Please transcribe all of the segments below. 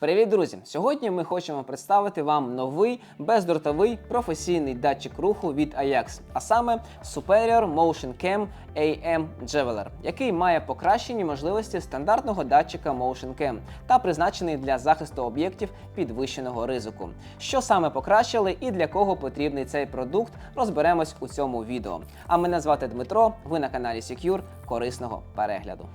Привіт, друзі! Сьогодні ми хочемо представити вам новий бездротовий професійний датчик руху від Ajax, а саме Superior Motion Cam AM Javeler, який має покращені можливості стандартного датчика Motion Cam та призначений для захисту об'єктів підвищеного ризику. Що саме покращили і для кого потрібний цей продукт, розберемось у цьому відео. А мене звати Дмитро. Ви на каналі Secure. Корисного перегляду.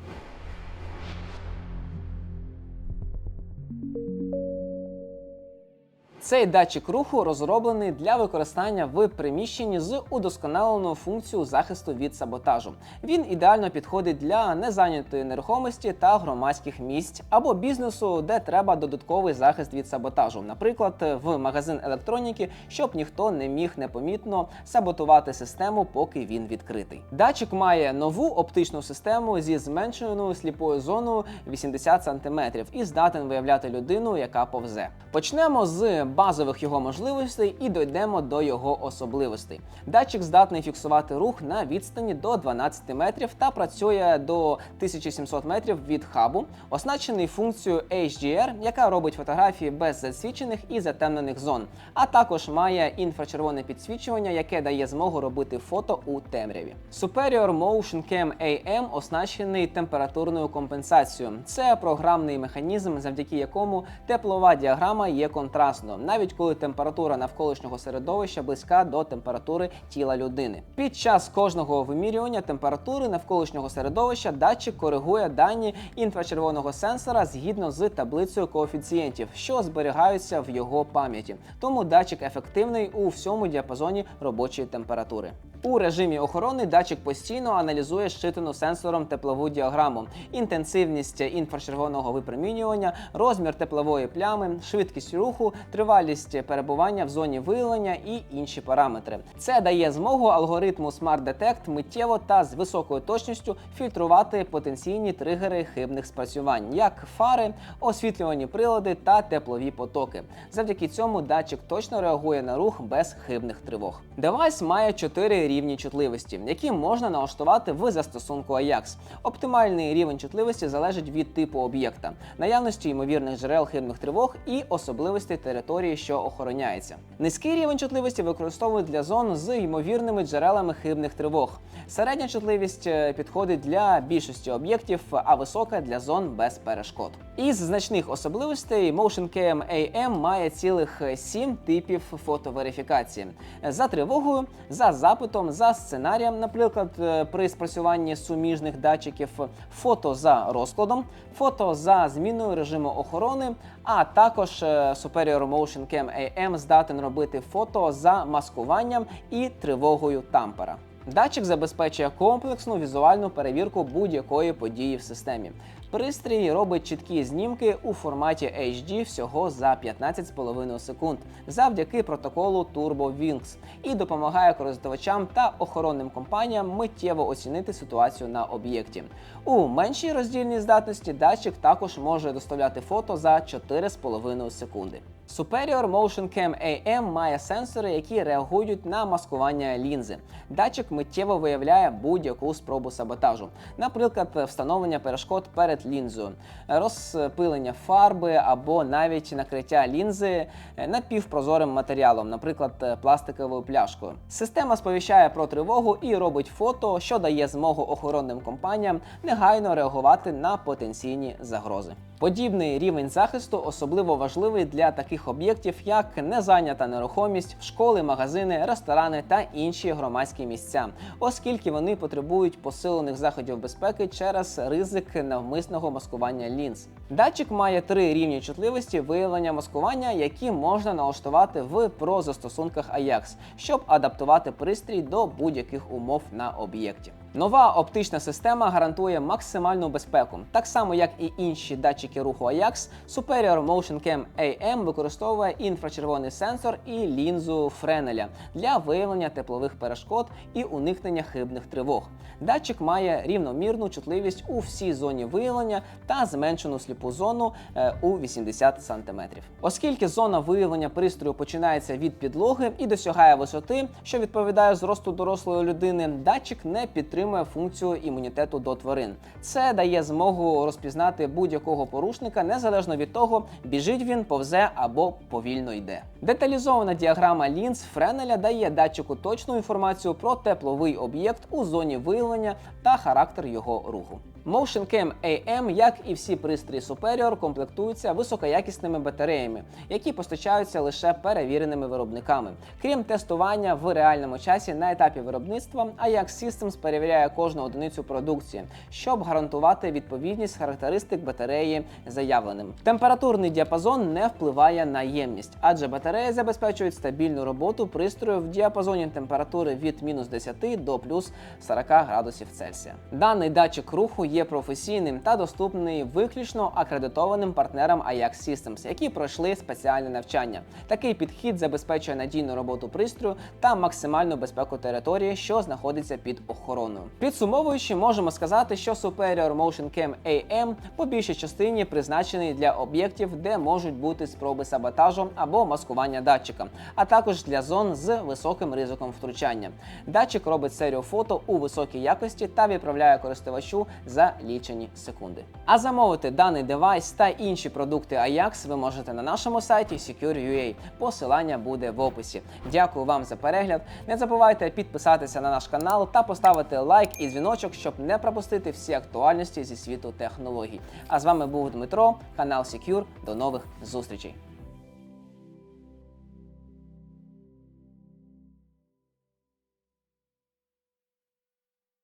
Цей датчик руху розроблений для використання в приміщенні з удосконаленою функцією захисту від саботажу. Він ідеально підходить для незайнятої нерухомості та громадських місць або бізнесу, де треба додатковий захист від саботажу, наприклад, в магазин електроніки, щоб ніхто не міг непомітно саботувати систему, поки він відкритий. Датчик має нову оптичну систему зі зменшеною сліпою зоною 80 см і здатен виявляти людину, яка повзе. Почнемо з базових його можливостей і дійдемо до його особливостей. Датчик здатний фіксувати рух на відстані до 12 метрів та працює до 1700 метрів від хабу, оснащений функцією HDR, яка робить фотографії без засвічених і затемнених зон, а також має інфрачервоне підсвічування, яке дає змогу робити фото у темряві. Superior Motion Cam AM оснащений температурною компенсацією. Це програмний механізм, завдяки якому теплова діаграма є контрастною, навіть коли температура навколишнього середовища близька до температури тіла людини. Під час кожного вимірювання температури навколишнього середовища датчик коригує дані інфрачервоного сенсора згідно з таблицею коефіцієнтів, що зберігаються в його пам'яті. Тому датчик ефективний у всьому діапазоні робочої температури. У режимі охорони датчик постійно аналізує щитану сенсором теплову діаграму, інтенсивність інфрачервоного випромінювання, розмір теплової плями, швидкість руху, тривалість перебування в зоні виявлення і інші параметри. Це дає змогу алгоритму Smart Detect миттєво та з високою точністю фільтрувати потенційні тригери хибних спрацювань, як фари, освітлювані прилади та теплові потоки. Завдяки цьому датчик точно реагує на рух без хибних тривог. Девайс має 4 рівні чутливості, які можна налаштувати в застосунку Ajax. Оптимальний рівень чутливості залежить від типу об'єкта, наявності ймовірних джерел хибних тривог і особливостей території, що охороняється. Низький рівень чутливості використовують для зон з ймовірними джерелами хибних тривог. Середня чутливість е, підходить для більшості об'єктів, а висока для зон без перешкод. Із значних особливостей Motion Cam AM має цілих 7 типів фотоверифікації за тривогою, за запитом, за сценарієм, наприклад, е, при спрацюванні суміжних датчиків, фото за розкладом, фото за зміною режиму охорони, а також е, Superior Motion Cam AM здатен робити фото за маскуванням і тривогою тампера. Датчик забезпечує комплексну візуальну перевірку будь-якої події в системі. Пристрій робить чіткі знімки у форматі HD всього за 15,5 секунд завдяки протоколу Turbo Wings і допомагає користувачам та охоронним компаніям миттєво оцінити ситуацію на об'єкті. У меншій роздільній здатності датчик також може доставляти фото за 4,5 секунди. Superior Motion Cam AM має сенсори, які реагують на маскування лінзи. Датчик миттєво виявляє будь-яку спробу саботажу, наприклад, встановлення перешкод перед лінзою, розпилення фарби або навіть накриття лінзи напівпрозорим матеріалом, наприклад, пластиковою пляшкою. Система сповіщає про тривогу і робить фото, що дає змогу охоронним компаніям негайно реагувати на потенційні загрози. Подібний рівень захисту особливо важливий для таких об'єктів, як незайнята нерухомість, школи, магазини, ресторани та інші громадські місця, оскільки вони потребують посилених заходів безпеки через ризик навмисного маскування лінз. Датчик має три рівні чутливості виявлення маскування, які можна налаштувати в прозастосунках Ajax, щоб адаптувати пристрій до будь-яких умов на об'єкті. Нова оптична система гарантує максимальну безпеку. Так само, як і інші датчики руху Ajax, Superior Motion Cam AM використовує інфрачервоний сенсор і лінзу Френеля для виявлення теплових перешкод і уникнення хибних тривог. Датчик має рівномірну чутливість у всій зоні виявлення та зменшену сліпу зону е, у 80 см. Оскільки зона виявлення пристрою починається від підлоги і досягає висоти, що відповідає зросту дорослої людини, датчик не підтримує отримує функцію імунітету до тварин. Це дає змогу розпізнати будь-якого порушника незалежно від того, біжить він, повзе або повільно йде. Деталізована діаграма лінз Френеля дає датчику точну інформацію про тепловий об'єкт у зоні виявлення та характер його руху. MotionCam AM, як і всі пристрої Superior, комплектуються високоякісними батареями, які постачаються лише перевіреними виробниками. Крім тестування в реальному часі на етапі виробництва, Ajax Systems перевіряє кожну одиницю продукції, щоб гарантувати відповідність характеристик батареї заявленим. Температурний діапазон не впливає на ємність, адже батареї забезпечують стабільну роботу пристрою в діапазоні температури від мінус 10 до плюс 40 градусів Цельсія. Даний датчик руху є професійним та доступний виключно акредитованим партнерам Ajax Systems, які пройшли спеціальне навчання. Такий підхід забезпечує надійну роботу пристрою та максимальну безпеку території, що знаходиться під охороною. Підсумовуючи, можемо сказати, що Superior Motion Cam AM по більшій частині призначений для об'єктів, де можуть бути спроби саботажу або маскування датчика, а також для зон з високим ризиком втручання. Датчик робить серію фото у високій якості та відправляє користувачу за лічені секунди. А замовити даний девайс та інші продукти Ajax ви можете на нашому сайті Secure.ua. Посилання буде в описі. Дякую вам за перегляд. Не забувайте підписатися на наш канал та поставити лайк і дзвіночок, щоб не пропустити всі актуальності зі світу технологій. А з вами був Дмитро, канал Secure. До нових зустрічей.